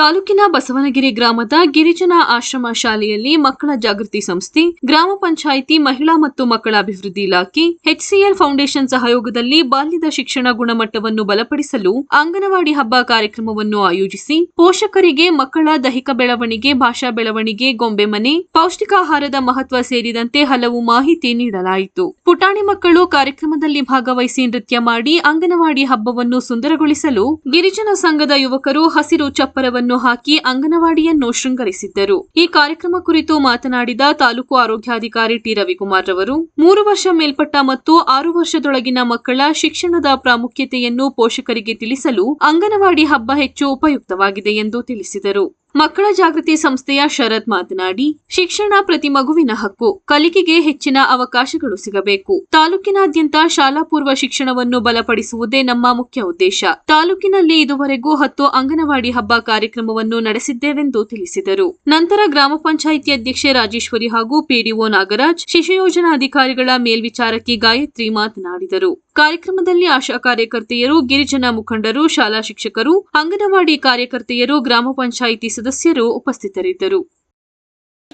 ತಾಲೂಕಿನ ಬಸವನಗಿರಿ ಗ್ರಾಮದ ಗಿರಿಜನ ಆಶ್ರಮ ಶಾಲೆಯಲ್ಲಿ ಮಕ್ಕಳ ಜಾಗೃತಿ ಸಂಸ್ಥೆ, ಗ್ರಾಮ ಪಂಚಾಯಿತಿ ಮಹಿಳಾ ಮತ್ತು ಮಕ್ಕಳ ಅಭಿವೃದ್ಧಿ ಇಲಾಖೆ, ಎಚ್ಸಿಎಲ್ ಫೌಂಡೇಶನ್ ಸಹಯೋಗದಲ್ಲಿ ಬಾಲ್ಯದ ಶಿಕ್ಷಣ ಗುಣಮಟ್ಟವನ್ನು ಬಲಪಡಿಸಲು ಅಂಗನವಾಡಿ ಹಬ್ಬ ಕಾರ್ಯಕ್ರಮವನ್ನು ಆಯೋಜಿಸಿ, ಪೋಷಕರಿಗೆ ಮಕ್ಕಳ ದೈಹಿಕ ಬೆಳವಣಿಗೆ, ಭಾಷಾ ಬೆಳವಣಿಗೆ, ಗೊಂಬೆ ಮನೆ, ಪೌಷ್ಟಿಕಾಹಾರದ ಮಹತ್ವ ಸೇರಿದಂತೆ ಹಲವು ಮಾಹಿತಿ ನೀಡಲಾಯಿತು. ಪುಟಾಣಿ ಮಕ್ಕಳು ಕಾರ್ಯಕ್ರಮದಲ್ಲಿ ಭಾಗವಹಿಸಿ ನೃತ್ಯ ಮಾಡಿ ಅಂಗನವಾಡಿ ಹಬ್ಬವನ್ನು ಸುಂದರಗೊಳಿಸಲು ಗಿರಿಜನ ಸಂಘದ ಯುವಕರು ಹಸಿರು ಚಪ್ಪರವನ್ನು ಹಾಕಿ ಅಂಗನವಾಡಿಯನ್ನು ಶೃಂಗರಿಸಿದ್ದರು. ಈ ಕಾರ್ಯಕ್ರಮ ಕುರಿತು ಮಾತನಾಡಿದ ತಾಲೂಕು ಆರೋಗ್ಯಾಧಿಕಾರಿ ಟಿ. ರವಿಕುಮಾರ್ ರವರು ಮೂರು ವರ್ಷ ಮೇಲ್ಪಟ್ಟ ಮತ್ತು ಆರು ವರ್ಷದೊಳಗಿನ ಮಕ್ಕಳ ಶಿಕ್ಷಣದ ಪ್ರಾಮುಖ್ಯತೆಯನ್ನು ಪೋಷಕರಿಗೆ ತಿಳಿಸಲು ಅಂಗನವಾಡಿ ಹಬ್ಬ ಹೆಚ್ಚು ಉಪಯುಕ್ತವಾಗಿದೆ ಎಂದು ತಿಳಿಸಿದರು. ಮಕ್ಕಳ ಜಾಗೃತಿ ಸಂಸ್ಥೆಯ ಶರತ್ ಮಾತನಾಡಿ, ಶಿಕ್ಷಣ ಪ್ರತಿ ಮಗುವಿನ ಹಕ್ಕು, ಕಲಿಕೆಗೆ ಹೆಚ್ಚಿನ ಅವಕಾಶಗಳು ಸಿಗಬೇಕು. ತಾಲೂಕಿನಾದ್ಯಂತ ಶಾಲಾ ಪೂರ್ವ ಶಿಕ್ಷಣವನ್ನು ಬಲಪಡಿಸುವುದೇ ನಮ್ಮ ಮುಖ್ಯ ಉದ್ದೇಶ. ತಾಲೂಕಿನಲ್ಲಿ ಇದುವರೆಗೂ ಹತ್ತು ಅಂಗನವಾಡಿ ಹಬ್ಬ ಕಾರ್ಯಕ್ರಮವನ್ನು ನಡೆಸಿದ್ದೇವೆಂದು ತಿಳಿಸಿದರು. ನಂತರ ಗ್ರಾಮ ಪಂಚಾಯಿತಿ ಅಧ್ಯಕ್ಷೆ ರಾಜೇಶ್ವರಿ ಹಾಗೂ ಪಿಡಿಒ ನಾಗರಾಜ್, ಶಿಶು ಯೋಜನಾ ಅಧಿಕಾರಿಗಳ ಮೇಲ್ವಿಚಾರಕಿ ಗಾಯತ್ರಿ ಮಾತನಾಡಿದರು. ಕಾರ್ಯಕ್ರಮದಲ್ಲಿ ಆಶಾ ಕಾರ್ಯಕರ್ತೆಯರು ಗಿರಿಜನ ಮುಖಂಡರು ಶಾಲಾ ಶಿಕ್ಷಕರು ಅಂಗನವಾಡಿ ಕಾರ್ಯಕರ್ತೆಯರು ಗ್ರಾಮ ಪಂಚಾಯಿತಿ ಸದಸ್ಯರು ಉಪಸ್ಥಿತರಿದ್ದರು.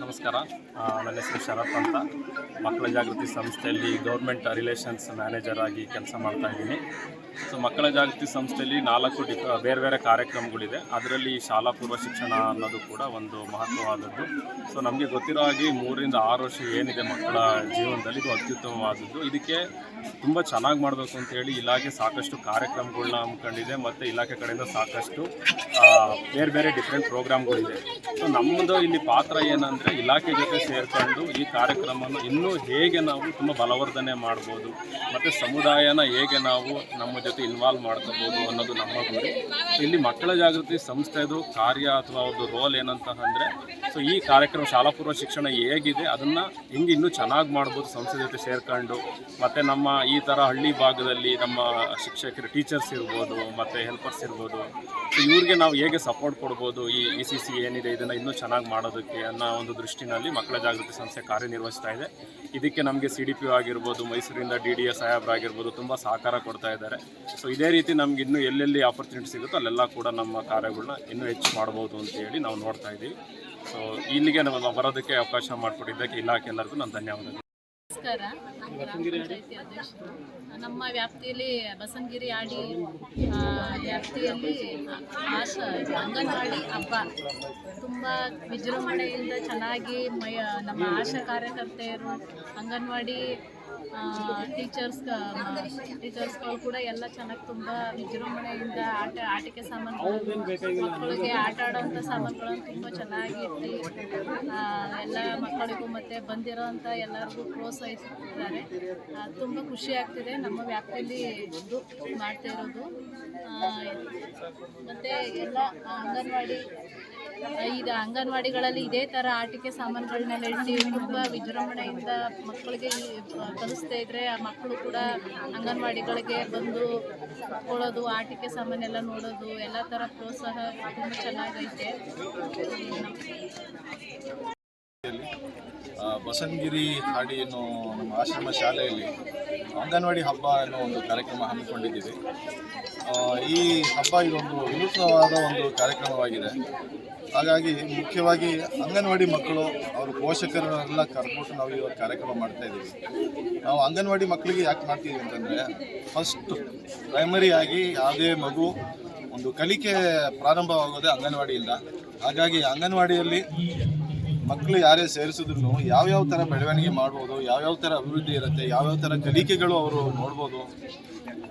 ನಮಸ್ಕಾರ. ನನ್ನ ಹೆಸರು ಶರತ್ ಅಂತ. ಮಕ್ಕಳ ಜಾಗೃತಿ ಸಂಸ್ಥೆಯಲ್ಲಿ ಗೌರ್ಮೆಂಟ್ ರಿಲೇಷನ್ಸ್ ಮ್ಯಾನೇಜರ್ ಆಗಿ ಕೆಲಸ ಮಾಡ್ತಾ ಇದ್ದೀನಿ. ಸೊ ಮಕ್ಕಳ ಜಾಗೃತಿ ಸಂಸ್ಥೆಯಲ್ಲಿ ನಾಲ್ಕು ಡಿ ಬೇರೆ ಬೇರೆ ಕಾರ್ಯಕ್ರಮಗಳಿದೆ. ಅದರಲ್ಲಿ ಶಾಲಾ ಪೂರ್ವ ಶಿಕ್ಷಣ ಅನ್ನೋದು ಕೂಡ ಒಂದು ಮಹತ್ವವಾದದ್ದು. ಸೊ ನಮಗೆ ಗೊತ್ತಿರೋ ಹಾಗೆ ಮೂರರಿಂದ ಆರು ವರ್ಷ ಏನಿದೆ ಮಕ್ಕಳ ಜೀವನದಲ್ಲಿ, ಇದು ಅತ್ಯುತ್ತಮವಾದದ್ದು. ಇದಕ್ಕೆ ತುಂಬ ಚೆನ್ನಾಗಿ ಮಾಡಬೇಕು ಅಂತೇಳಿ ಇಲಾಖೆ ಸಾಕಷ್ಟು ಕಾರ್ಯಕ್ರಮಗಳನ್ನ ಹಮ್ಮಿಕೊಂಡಿದೆ ಮತ್ತು ಇಲಾಖೆ ಕಡೆಯಿಂದ ಸಾಕಷ್ಟು ಬೇರೆ ಬೇರೆ ಡಿಫ್ರೆಂಟ್ ಪ್ರೋಗ್ರಾಮ್ಗಳಿದೆ ಸೊ ನಮ್ಮದು ಇಲ್ಲಿ ಪಾತ್ರ ಏನಂದರೆ ಇಲಾಖೆ ಜೊತೆ ಸೇರಿಕೊಂಡು ಈ ಕಾರ್ಯಕ್ರಮವನ್ನು ಇನ್ನೂ ಹೇಗೆ ನಾವು ತುಂಬ ಬಲವರ್ಧನೆ ಮಾಡ್ಬೋದು, ಮತ್ತು ಸಮುದಾಯನ ಹೇಗೆ ನಾವು ನಮ್ಮ ಜೊತೆ ಇನ್ವಾಲ್ವ್ ಮಾಡ್ಕೋಬೋದು ಅನ್ನೋದು ನಮ್ಮ ಗುರಿ. ಇಲ್ಲಿ ಮಕ್ಕಳ ಜಾಗೃತಿ ಸಂಸ್ಥೆದು ಕಾರ್ಯ ಅಥವಾ ಅವ್ರದ್ದು ರೋಲ್ ಏನಂತ ಅಂದರೆ ಸೊ ಈ ಕಾರ್ಯಕ್ರಮ ಶಾಲಾ ಪೂರ್ವ ಶಿಕ್ಷಣ ಹೇಗಿದೆ, ಅದನ್ನು ಹಿಂಗೆ ಇನ್ನೂ ಚೆನ್ನಾಗಿ ಮಾಡ್ಬೋದು ಸಂಸ್ಥೆ ಜೊತೆ ಸೇರ್ಕೊಂಡು. ಮತ್ತು ನಮ್ಮ ಈ ಥರ ಹಳ್ಳಿ ಭಾಗದಲ್ಲಿ ನಮ್ಮ ಶಿಕ್ಷಕರು ಟೀಚರ್ಸ್ ಇರ್ಬೋದು, ಮತ್ತು ಹೆಲ್ಪರ್ಸ್ ಇರ್ಬೋದು. ಸೊ ಇವ್ರಿಗೆ ನಾವು ಹೇಗೆ ಸಪೋರ್ಟ್ ಕೊಡ್ಬೋದು ಈ ಇ ಸಿ ಸಿ ಏನಿದೆ ಇದನ್ನು ಇನ್ನೂ ಚೆನ್ನಾಗಿ ಮಾಡೋದಕ್ಕೆ ಅನ್ನೋ ಒಂದು ದೃಷ್ಟಿನಲ್ಲಿ ಮಕ್ಕಳ ಜಾಗೃತಿ ಸಂಸ್ಥೆ ಕಾರ್ಯನಿರ್ವಹಿಸ್ತಾ ಇದೆ. ಇದಕ್ಕೆ ನಮಗೆ ಸಿ ಡಿ ಪಿ ಆಗಿರ್ಬೋದು, ಮೈಸೂರಿಂದ ಡಿ ಡಿ ಎಸ್ ಸಾಹೇಬ್ರಾಗಿರ್ಬೋದು ತುಂಬ ಸಹಕಾರ ಕೊಡ್ತಾ ಇದ್ದಾರೆ. ಸೊ ಇದೇ ರೀತಿ ನಮ್ಗೆ ಇನ್ನೂ ಎಲ್ಲೆಲ್ಲಿ ಆಪರ್ಚುನಿಟಿ ಸಿಗುತ್ತೋ ಅಲ್ಲೆಲ್ಲ ಕೂಡ ನಮ್ಮ ಕಾರ್ಯಗಳನ್ನ ಇನ್ನೂ ಹೆಚ್ಚು ಮಾಡ್ಬೋದು ಅಂತ ಹೇಳಿ ನಾವು ನೋಡ್ತಾ ಇದ್ದೀವಿ. ಸೊ ಇಲ್ಲಿಗೆ ನಾವು ಬರೋದಕ್ಕೆ ಅವಕಾಶ ಮಾಡಿಕೊಟ್ಟಿದ್ದಕ್ಕೆ ಇಲಾಖೆ ಎಲ್ಲರಿಗೂ ನಾನು ಧನ್ಯವಾದಗಳು. ನಮಸ್ಕಾರ. ನಾನು ಗ್ರಾಮ ಪಂಚಾಯತಿ ಅಧ್ಯಕ್ಷರು ನಮ್ಮ ವ್ಯಾಪ್ತಿಯಲ್ಲಿ ಬಸವನಗಿರಿ ಆಡಿ ವ್ಯಾಪ್ತಿಯಲ್ಲಿ ಆಶಾ ಅಂಗನವಾಡಿ ಹಬ್ಬ. ತುಂಬ ವಿಜೃಂಭಣೆಯಿಂದ ಚೆನ್ನಾಗಿ ಮಯ ನಮ್ಮ ಆಶಾ ಕಾರ್ಯಕರ್ತೆಯರು ಅಂಗನವಾಡಿ ಟೀಚರ್ಸ್ ಟೀಚರ್ಸ್ಗಳು ಕೂಡ ಎಲ್ಲ ಚೆನ್ನಾಗಿ ತುಂಬ ವಿಜೃಂಭಣೆಯಿಂದ ಆಟ ಆಟಿಕೆ ಸಾಮಾನುಗಳು ಮಕ್ಕಳಿಗೆ ಆಟ ಆಡೋವಂಥ ಸಾಮಾನುಗಳನ್ನು ತುಂಬ ಚೆನ್ನಾಗಿ ಇಟ್ಟು ಎಲ್ಲ ಮಕ್ಕಳಿಗೂ ಮತ್ತು ಬಂದಿರೋಂಥ ಎಲ್ಲರಿಗೂ ಪ್ರೋತ್ಸಾಹಿಸುತ್ತಿದ್ದಾರೆ. ತುಂಬ ಖುಷಿ ಆಗ್ತಿದೆ. ನಮ್ಮ ವ್ಯಾಪ್ತಿಯಲ್ಲಿ ಇದು ಮಾಡ್ತಾ ಇರೋದು. ಮತ್ತು ಎಲ್ಲ ಅಂಗನವಾಡಿ ಈಗ ಅಂಗನವಾಡಿಗಳಲ್ಲಿ ಇದೇ ಥರ ಆಟಿಕೆ ಸಾಮಾನುಗಳನ್ನೆಲ್ಲ ಇಟ್ಟು ತುಂಬ ವಿಜೃಂಭಣೆಯಿಂದ ಮಕ್ಕಳಿಗೆ ಕಲಿಸ್ತಾ ಇದ್ರೆ ಆ ಮಕ್ಕಳು ಕೂಡ ಅಂಗನವಾಡಿಗಳಿಗೆ ಬಂದು ಕೊಡೋದು ಆಟಿಕೆ ಸಾಮಾನೆಲ್ಲ ನೋಡೋದು ಎಲ್ಲ ಥರ ಪ್ರೋತ್ಸಾಹ ತುಂಬ ಚೆನ್ನಾಗೈತೆ. ಆ, ಬಸವನಗಿರಿ ಹಾಡಿ ಅನ್ನೋ ನಮ್ಮ ಆಶ್ರಮ ಶಾಲೆಯಲ್ಲಿ ಅಂಗನವಾಡಿ ಹಬ್ಬ ಅನ್ನೋ ಒಂದು ಕಾರ್ಯಕ್ರಮ ಹಮ್ಮಿಕೊಂಡಿದ್ದೀವಿ. ಈ ಹಬ್ಬ ಇದೊಂದು ವಿನೂತನವಾದ ಒಂದು ಕಾರ್ಯಕ್ರಮವಾಗಿದೆ. ಹಾಗಾಗಿ ಮುಖ್ಯವಾಗಿ ಅಂಗನವಾಡಿ ಮಕ್ಕಳು ಅವ್ರ ಪೋಷಕರನ್ನೆಲ್ಲ ಕರ್ಬಿಟ್ಟು ನಾವು ಇವಾಗ ಕಾರ್ಯಕ್ರಮ ಮಾಡ್ತಾ ಇದ್ದೀವಿ. ನಾವು ಅಂಗನವಾಡಿ ಮಕ್ಕಳಿಗೆ ಯಾಕೆ ಮಾಡ್ತೀವಿ ಅಂತಂದರೆ ಫಸ್ಟ್ ಪ್ರೈಮರಿ ಆಗಿ ಯಾವುದೇ ಮಗು ಒಂದು ಕಲಿಕೆ ಪ್ರಾರಂಭವಾಗೋದೇ ಅಂಗನವಾಡಿಯಿಂದ. ಹಾಗಾಗಿ ಅಂಗನವಾಡಿಯಲ್ಲಿ ಮಕ್ಕಳು ಯಾರೇ ಸೇರಿಸಿದ್ರು ಯಾವ್ಯಾವ ಥರ ಬೆಳವಣಿಗೆ ಮಾಡ್ಬೋದು, ಯಾವ್ಯಾವ ಥರ ಅಭಿವೃದ್ಧಿ ಇರುತ್ತೆ, ಯಾವ್ಯಾವ ಥರ ಕಲಿಕೆಗಳು ಅವರು ನೋಡ್ಬೋದು,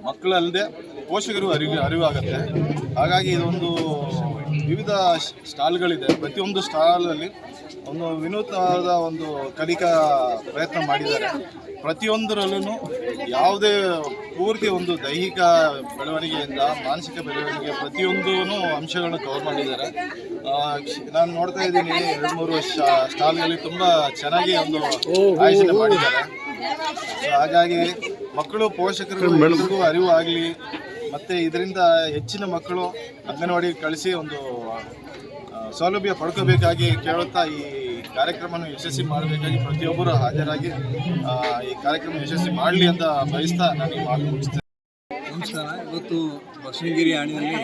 ಮಕ್ಕಳಲ್ಲದೆ ಪೋಷಕರು ಅರಿವು ಅರಿವಾಗುತ್ತೆ. ಹಾಗಾಗಿ ಇದೊಂದು ವಿವಿಧ ಸ್ಟಾಲ್ಗಳಿದೆ. ಪ್ರತಿಯೊಂದು ಸ್ಟಾಲಲ್ಲಿ ಒಂದು ವಿನೂತನವಾದ ಒಂದು ಕಲಿಕಾ ಪ್ರಯತ್ನ ಮಾಡಿದ್ದಾರೆ. ಪ್ರತಿಯೊಂದರಲ್ಲೂ ಯಾವುದೇ ಪೂರ್ತಿ ಒಂದು ದೈಹಿಕ ಬೆಳವಣಿಗೆಯಿಂದ ಮಾನಸಿಕ ಬೆಳವಣಿಗೆ ಪ್ರತಿಯೊಂದೂ ಅಂಶಗಳನ್ನು ಕವರ್ ಮಾಡಿದ್ದಾರೆ. ನಾನು ನೋಡ್ತಾ ಇದ್ದೀನಿ ಎರಡು ಮೂರು ವರ್ಷ ಸ್ಟಾಲ್ಗಳಲ್ಲಿ ತುಂಬ ಚೆನ್ನಾಗಿ ಒಂದು ಆಯೋಜನೆ ಮಾಡಿದ್ದಾರೆ. ಹಾಗಾಗಿ ಮಕ್ಕಳು ಪೋಷಕರು ಬೆಳಕು ಅರಿವು ಆಗಲಿ. ಮತ್ತು ಇದರಿಂದ ಹೆಚ್ಚಿನ ಮಕ್ಕಳು ಅಂಗನವಾಡಿ ಕಳಿಸಿ ಒಂದು ಸೌಲಭ್ಯ ಪಡ್ಕೋಬೇಕಾಗಿ ಕೇಳುತ್ತಾ ಈ ಕಾರ್ಯಕ್ರಮವನ್ನು ಯಶಸ್ವಿ ಮಾಡಬೇಕಾಗಿ ಪ್ರತಿಯೊಬ್ಬರು ಹಾಜರಾಗಿ ಈ ಕಾರ್ಯಕ್ರಮ ಯಶಸ್ವಿ ಮಾಡಲಿ ಅಂತ ಬಯಸ್ತಾ ನಾನು ಮಾತು ಮುಗಿಸ್ತೇನೆ. ನಮಸ್ಕಾರ. ಇವತ್ತು ಬಸವನಗಿರಿ ಹಾಡಿನಲ್ಲಿ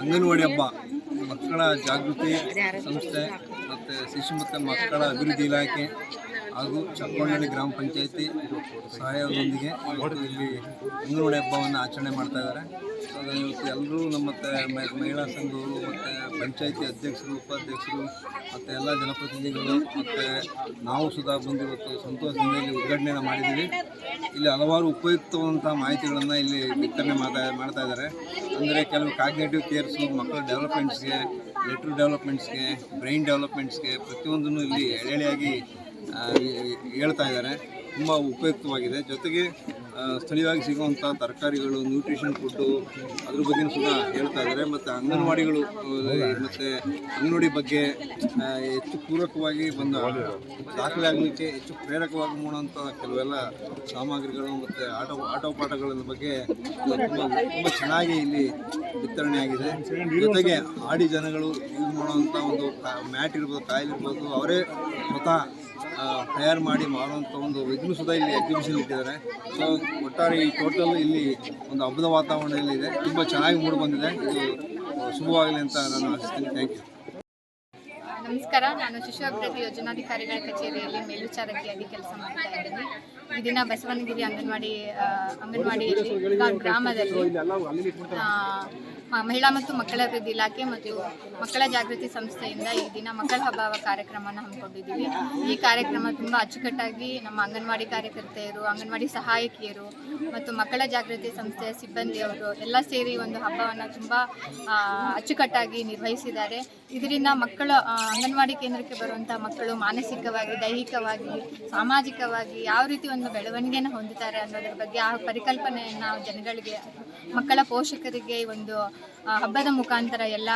ಅಂಗನವಾಡಿ ಹಬ್ಬ. ಮಕ್ಕಳ ಜಾಗೃತಿ ಸಂಸ್ಥೆ ಮತ್ತು ಶಿಶು ಮತ್ತು ಮಕ್ಕಳ ಅಭಿವೃದ್ಧಿ ಇಲಾಖೆ ಹಾಗೂ ಚಕ್ಕೊಂಡಳ್ಳಿ ಗ್ರಾಮ ಪಂಚಾಯಿತಿ ಸಹಾಯದೊಂದಿಗೆ ಇಲ್ಲಿ ಅಂಗನವಾಡಿ ಹಬ್ಬವನ್ನು ಆಚರಣೆ ಮಾಡ್ತಾ ಇದ್ದಾರೆ. ಇವತ್ತು ಎಲ್ಲರೂ ನಮ್ಮ ಮಹಿಳಾ ಸಂಘವರು ಮತ್ತು ಪಂಚಾಯಿತಿ ಅಧ್ಯಕ್ಷರು, ಉಪಾಧ್ಯಕ್ಷರು ಮತ್ತು ಎಲ್ಲ ಜನಪ್ರತಿನಿಧಿಗಳು ಮತ್ತು ನಾವು ಸುಧಾ ಬಂದು ಇವತ್ತು ಸಂತೋಷದಿಂದ ಇಲ್ಲಿ ಉದ್ಘಾಟನೆಯನ್ನು ಮಾಡಿದ್ದೀವಿ. ಇಲ್ಲಿ ಹಲವಾರು ಉಪಯುಕ್ತವಾದಂಥ ಮಾಹಿತಿಗಳನ್ನು ಇಲ್ಲಿ ಬಿತ್ತನೆ ಮಾಡ್ತಾ ಮಾಡ್ತಾ ಇದ್ದಾರೆ. ಅಂದರೆ ಕೆಲವು ಕಾಗ್ನೇಟಿವ್ ಕೇರ್ಸು ಮಕ್ಕಳ ಡೆವಲಪ್ಮೆಂಟ್ಸ್ಗೆ ಲೆಟ್ರ್ ಡೆವಲಪ್ಮೆಂಟ್ಸ್ಗೆ ಬ್ರೈನ್ ಡೆವಲಪ್ಮೆಂಟ್ಸ್ಗೆ ಪ್ರತಿಯೊಂದನ್ನು ಇಲ್ಲಿ ಎಳೆಯಾಗಿ ಹೇಳ್ತಾ ಇದ್ದಾರೆ. ತುಂಬ ಉಪಯುಕ್ತವಾಗಿದೆ. ಜೊತೆಗೆ ಸ್ಥಳೀಯವಾಗಿ ಸಿಗುವಂಥ ತರಕಾರಿಗಳು ನ್ಯೂಟ್ರಿಷನ್ ಫುಡ್ಡು ಅದ್ರ ಬಗ್ಗೆ ಕೂಡ ಹೇಳ್ತಾ ಇದ್ದಾರೆ. ಮತ್ತು ಅಂಗನವಾಡಿಗಳು ಮತ್ತು ಅಂಗನವಾಡಿ ಬಗ್ಗೆ ಹೆಚ್ಚು ಪೂರಕವಾಗಿ ಬಂದ ದಾಖಲೆ ಆಗಲಿಕ್ಕೆ ಹೆಚ್ಚು ಪ್ರೇರಕವಾಗಿ ಮೂಡುವಂಥ ಕೆಲವೆಲ್ಲ ಸಾಮಗ್ರಿಗಳು ಮತ್ತು ಆಟೋ ಆಟೋ ಪಾಠಗಳ ಬಗ್ಗೆ ತುಂಬ ತುಂಬ ಚೆನ್ನಾಗಿ ಇಲ್ಲಿ ವಿತರಣೆ ಆಗಿದೆ. ಜೊತೆಗೆ ಆಡಿ ಜನಗಳು ಯೂಸ್ ಮಾಡುವಂಥ ಒಂದು ಮ್ಯಾಟ್ ಇರ್ಬೋದು, ಕಾಯಿಲ್ ಇರ್ಬೋದು, ಅವರೇ ಸ್ವತಃ ತಯಾರು ಮಾಡಿ ಮಾರುವಂಥ ಒಂದು ಇದನ್ನು ಸುಧಾ ಇಲ್ಲಿ ಎಕ್ಸಿಬಿಷನ್ ಇಟ್ಟಿದ್ದಾರೆ. ಸೊ ಒಟ್ಟಾರೆ ಈ ಟೋಟಲ್ ಇಲ್ಲಿ ಒಂದು ಹಬ್ಬದ ವಾತಾವರಣ ಇಲ್ಲಿ ಇದೆ. ತುಂಬ ಚೆನ್ನಾಗಿ ಮೂಡಿ ಬಂದಿದೆ. ಇದು ಶುಭವಾಗಲಿ ಅಂತ ನಾನು ಆಶಿಸ್ತೀನಿ. ಥ್ಯಾಂಕ್ ಯು ನಮಸ್ಕಾರ. ನಾನು ಶಿಶು ಅಭಿವೃದ್ಧಿ ಯೋಜನಾಧಿಕಾರಿಗಳ ಕಚೇರಿಯಲ್ಲಿ ಮೇಲ್ವಿಚಾರಕಿಯಾಗಿ ಕೆಲಸ ಮಾಡ್ತಾ ಇದ್ದೀನಿ. ಈ ದಿನ ಬಸವನಗಿರಿ ಅಂಗನವಾಡಿ ಅಂಗನವಾಡಿಯಲ್ಲಿ ಗ್ರಾಮದಲ್ಲಿ ಮಹಿಳಾ ಮತ್ತು ಮಕ್ಕಳ ಅಭಿವೃದ್ಧಿ ಇಲಾಖೆ ಮತ್ತು ಮಕ್ಕಳ ಜಾಗೃತಿ ಸಂಸ್ಥೆಯಿಂದ ಈ ದಿನ ಮಕ್ಕಳ ಹಬ್ಬ ಕಾರ್ಯಕ್ರಮವನ್ನು ಹಮ್ಮಿಕೊಂಡಿದ್ದೀವಿ. ಈ ಕಾರ್ಯಕ್ರಮ ತುಂಬ ಅಚ್ಚುಕಟ್ಟಾಗಿ ನಮ್ಮ ಅಂಗನವಾಡಿ ಕಾರ್ಯಕರ್ತೆಯರು, ಅಂಗನವಾಡಿ ಸಹಾಯಕಿಯರು ಮತ್ತು ಮಕ್ಕಳ ಜಾಗೃತಿ ಸಂಸ್ಥೆಯ ಸಿಬ್ಬಂದಿಯವರು ಎಲ್ಲ ಸೇರಿ ಒಂದು ಹಬ್ಬವನ್ನು ತುಂಬ ಅಚ್ಚುಕಟ್ಟಾಗಿ ನಿರ್ವಹಿಸಿದ್ದಾರೆ. ಇದರಿಂದ ಮಕ್ಕಳ ಅಂಗನವಾಡಿ ಕೇಂದ್ರಕ್ಕೆ ಬರುವಂಥ ಮಕ್ಕಳು ಮಾನಸಿಕವಾಗಿ, ದೈಹಿಕವಾಗಿ, ಸಾಮಾಜಿಕವಾಗಿ ಯಾವ ರೀತಿ ಒಂದು ಬೆಳವಣಿಗೆಯನ್ನು ಹೊಂದುತ್ತಾರೆ ಅನ್ನೋದ್ರ ಬಗ್ಗೆ ಆ ಪರಿಕಲ್ಪನೆಯನ್ನು ಜನಗಳಿಗೆ ಮಕ್ಕಳ ಪೋಷಕರಿಗೆ ಒಂದು ಹಬ್ಬದ ಮುಖಾಂತರ ಎಲ್ಲ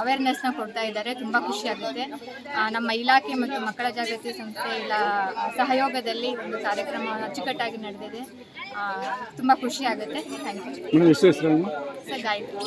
ಅವೇರ್ನೆಸ್ನ ಕೊಡ್ತಾ ಇದ್ದಾರೆ. ತುಂಬ ಖುಷಿಯಾಗುತ್ತೆ ನಮ್ಮ ಇಲಾಖೆ ಮತ್ತು ಮಕ್ಕಳ ಜಾಗೃತಿ ಸಂಸ್ಥೆ ಇಲ್ಲ ಸಹಯೋಗದಲ್ಲಿ ಒಂದು ಕಾರ್ಯಕ್ರಮ ಅಚ್ಚುಕಟ್ಟಾಗಿ ನಡೆದಿದೆ. ತುಂಬ ಖುಷಿಯಾಗುತ್ತೆ ಥ್ಯಾಂಕ್ ಯು ಸರ್ ಗಾಯತ್ರಿ.